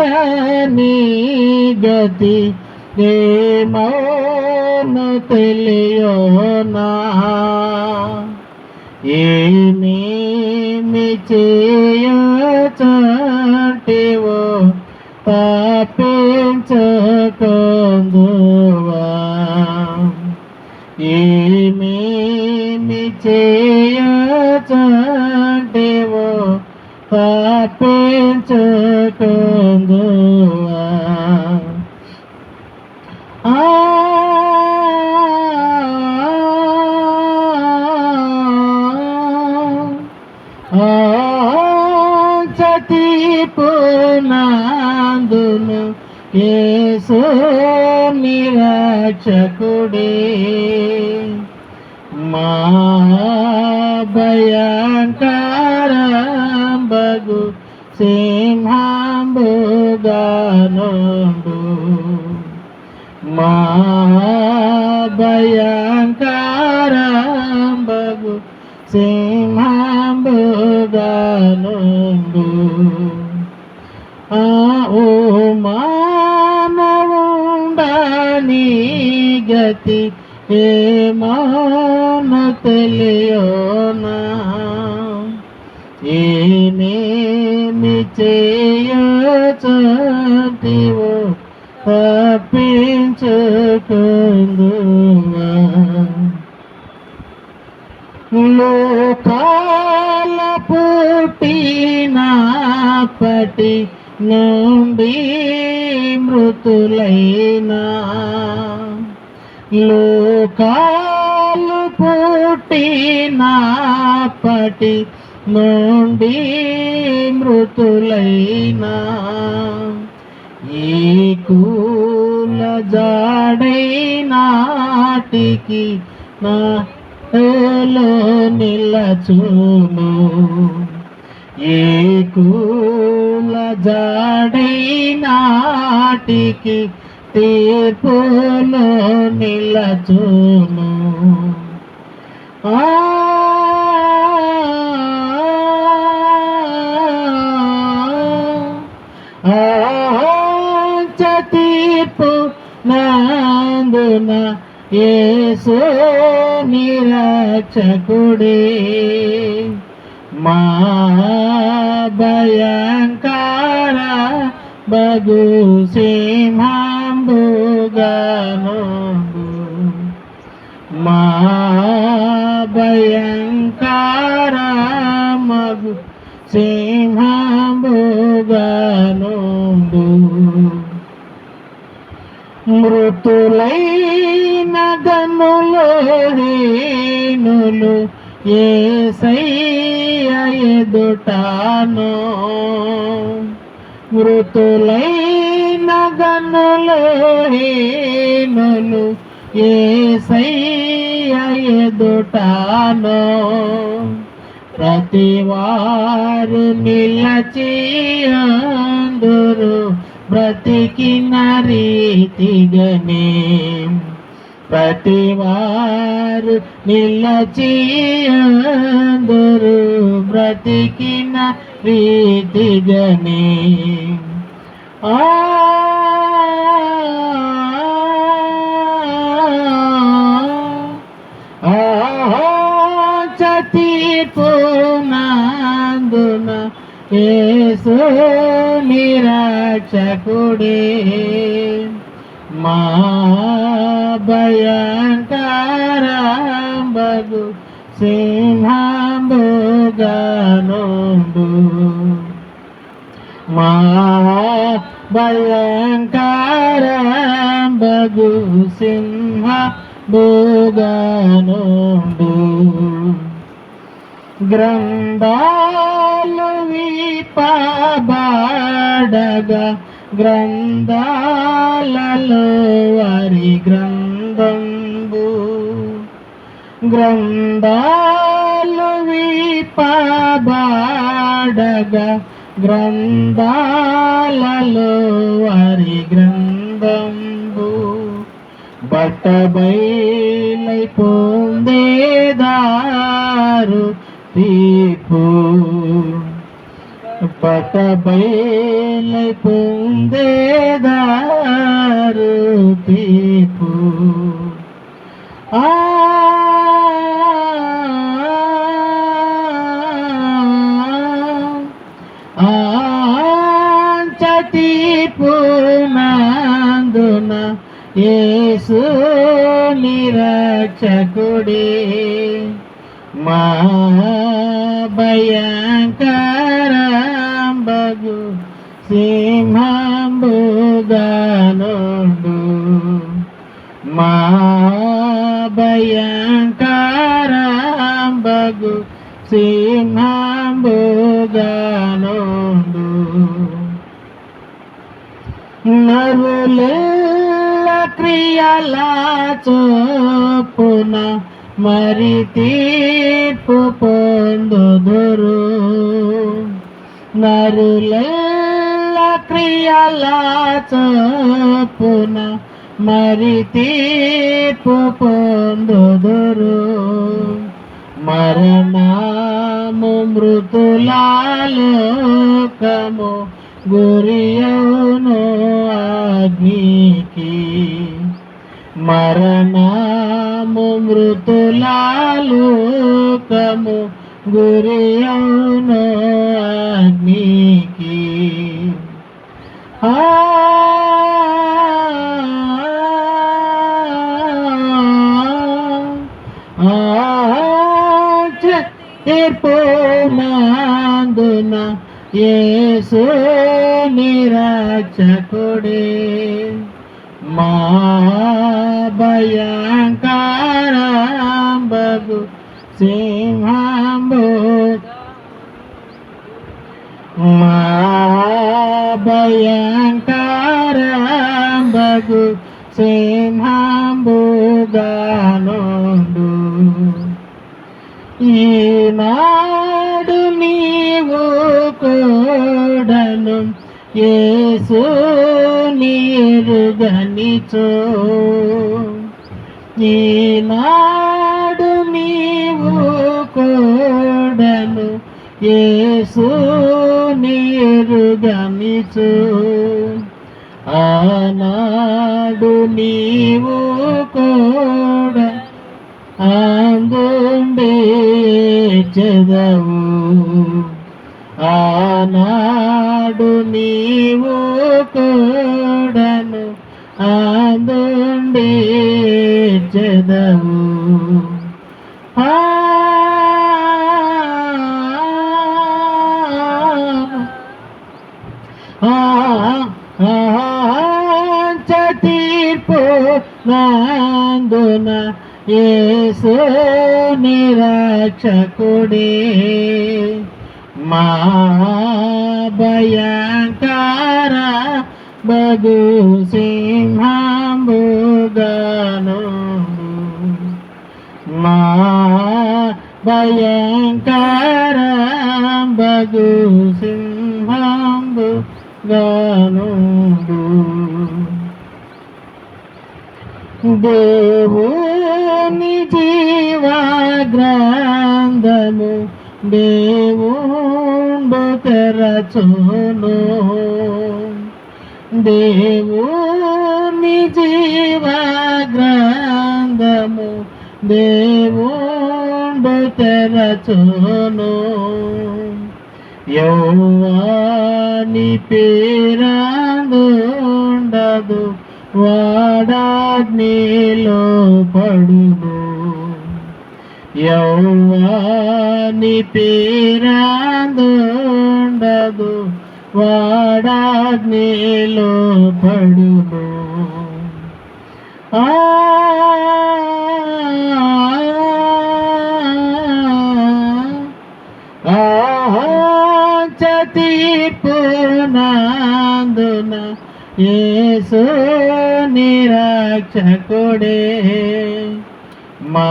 ఉండని గతి ఏమౌను తెలియోనా ఏమేమి చేయచటివో పాపించకందువా. ఏమేమి చేయచటివో పాపించకందువా. చతి పునాదును యేసు నిరక్షకుడే మా భయంకరంబగు సింహంబుగానుండు. మా భయంకరంబగు సింహంబుగానుండు ఆ ఓ మానవుండని గతి ఏమాను తెలియనా? ఏమేమి చేయచటివో తప్పించుకుందువా? లోకా పుట్టినప్పటి నుండి మృతులైనా. లోకాలు పుట్టినాపటి నుండి మృతులైనా. ఈ కూల జాడైనాటికి నా లో నిలచును ఏ కూల జాడైనాటికి తీర్పులో నిలచును ఆ తీర్పు నందున యేసు నిరక్షకుడే. మా భయంకర బగు సింహంబుగాను మా భయంకర మగు సింహంబుగాను మృతులైన గనులు హీనులు ఏసయ్య ఎదుటాను. మృతులైన గనులు హీనులు ఏసయ్య ఎదుటాను. ప్రతివారు నిలచి అందరు బ్రతికిన రీతిగనే ప్రతివారు నిలచి అందరు బ్రతికిన రీతిగనే. ఆ తీర్పు నందున యేసు మా భయంకర సింహంబుగనుండు. మా భయంకరంబగు సింహ భుగనుండు గ్రంథాలు విపబడగా గ్రంథాలలో వారి గ్రంథంబు గ్రంథాలు విపబడగా. గ్రంథాలలో వారి గ్రంథంబు. బట్టబైలై పొందేదారు తీర్పు బట్టబైలై పొందేదారు తీపు. ఆ చతీపు యేసు నిరక్షకుడే. మా భయంకరంబగు సింహంబుగానుడు. మా భయంకరంబగు సింహంబుగానుడు నరుల క్రియల చోపున మరి తీర్పు పొందుదురు. నరుల క్రియల చోపున మరి తీర్పు పొందుదురు. మరణము మృతులాలోకము గురియౌను అగ్నికి మరణము మృతులాలోకము గురియౌను అగ్నికి ఆ తీర్పునందున యేసు నిరక్షకుడే మా భయంకరంబగు సింహాంబు. మా భయంకరంబగు సింహంబుగానుండు. ఈనా యేసు నీరుగనిచో ఈనాడు నీవు కూడను. యేసు నీరుగనిచో ఆనాడు నీవు కూడ అందుండే చదవు. ఆనా నీవు కూడను అందుండే చెదవు ఆ తీర్పు నందున యేసు నిరక్షకుడే. మా భయంకర బగు సింహంబుగాను మా భయంకర బగు సింహంబుగాను దేవుని జీవ గ్రంథము దేవుండు తెరచును దేవుని జీవ గ్రంథము దేవుండు తెరచును యౌవాని పేరాందుండదు వాడాగ్నిలో పడును. యౌవాని పేరాందుండదు వాడాగ్నిలో పడును ఆ తీర్పునందున యేసు నిరాక్షకుడే. మా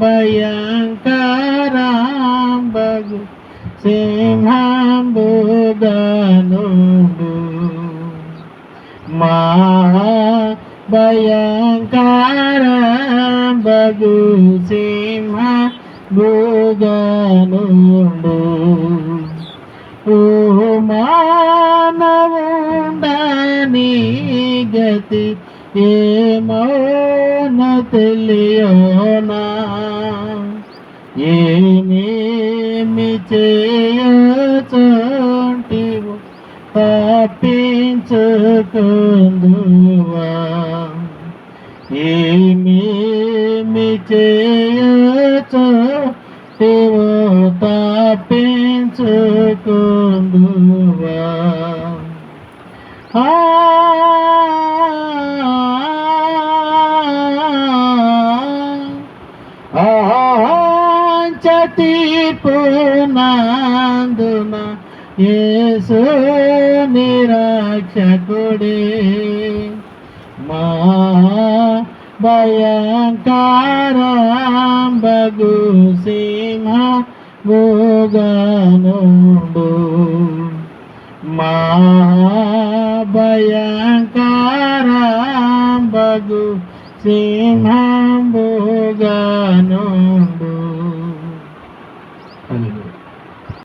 భయంకరాంబగు సింహంబుగను మా భయంకరాంబగు సింహ భుగను ఓ మానవుండని గతి ఏమో తెలియనా? ఏమేమి చేయచోటివు తప్పించుకుందువా ఏమేమి చేయచోటివు తీర్పు నాందున యేసు నిరాక్షకుడే. మా భయంకరంబగు సింహ భోగనుడు. మా భయంకరంబగు సింహం భోగనుండు